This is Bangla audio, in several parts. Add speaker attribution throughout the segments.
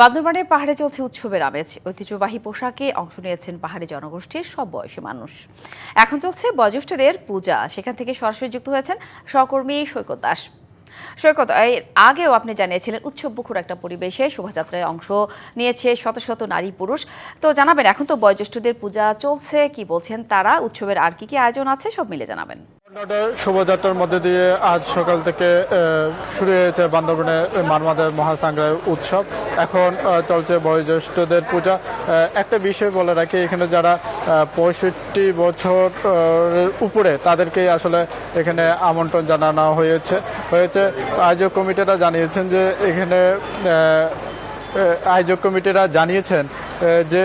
Speaker 1: বান্দরবানে পাহাড়ে চলছে উৎসবের আমেজ। ঐতিহ্যবাহী পোশাকে অংশ নিয়েছেন পাহাড়ি জনগোষ্ঠীর সব বয়সী মানুষ। এখন চলছে বয়োজ্যেষ্ঠদের পূজা। সেখান থেকে সরাসরি যুক্ত হয়েছেন সহকর্মী সৈকত দাস। সৈকত, এর আগেও আপনি জানিয়েছিলেন, উৎসব মুখর একটা পরিবেশে শোভাযাত্রায় অংশ নিয়েছে শত শত নারী পুরুষ। তো জানাবেন, এখন তো বয়োজ্যেষ্ঠদের পূজা চলছে, কি বলছেন তারা? উৎসবের আর কি কি আয়োজন আছে, সব মিলে জানাবেন।
Speaker 2: কর্ণাটক শোভাযাত্রার মধ্যে দিয়ে আজ সকাল থেকে শুরু হয়েছে বান্দরবনে মারমাদের মহাসাংগ্রায় উৎসব। এখন চলছে বয়োজ্যেষ্ঠদের পূজা। একটা বিষয় বলে রাখি, এখানে যারা পঁয়ষট্টি বছর উপরে, তাদেরকেই আসলে এখানে আমন্ত্রণ জানানো হয়েছে। হয়েছে, আয়োজক কমিটিরা জানিয়েছেন যে এখানে আয়োজক কমিটিরা জানিয়েছেন যে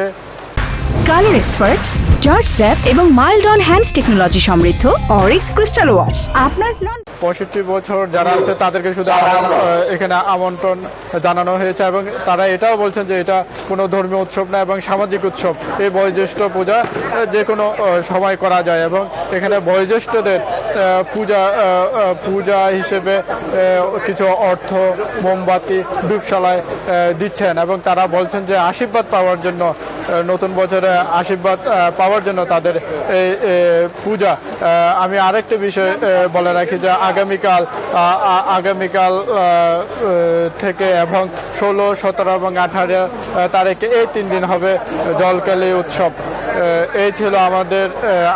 Speaker 3: কালার এক্সপার্ট জর্জ স্যাপ এবং মাইল্ড অন হ্যান্ডস টেকনোলজি সমৃদ্ধ অরিক্স ক্রিস্টাল ওয়াশ। আপনার নন
Speaker 2: পঁয়ষট্টি বছর যারা আছে তাদেরকে শুধু এখানে আমন্ত্রণ জানানো হয়েছে এবং তারা এটাও বলছেন যে এটা কোনো ধর্মীয় উৎসব না এবং সামাজিক উৎসব। এই বয়োজ্যেষ্ঠ পূজা যে কোনো সময় করা যায় এবং এখানে বয়োজ্যেষ্ঠদের পূজা পূজা হিসেবে কিছু অর্থ মোমবাতি ধূপশালায় দিচ্ছেন এবং তারা বলছেন যে আশীর্বাদ পাওয়ার জন্য নতুন বছরে আশীর্বাদ আহ, পাওয়ার জন্য তাদের এই পূজা। আমি আরেকটা বিষয় বলে রাখি যে আগামীকাল আগামীকাল থেকে এবং ষোলো, সতেরো এবং আঠারো তারিখে এই তিন দিন হবে জলকালী উৎসব। এই ছিল আমাদের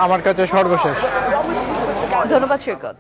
Speaker 2: আমার কাছে সর্বশেষ।
Speaker 1: ধন্যবাদ সৈকত।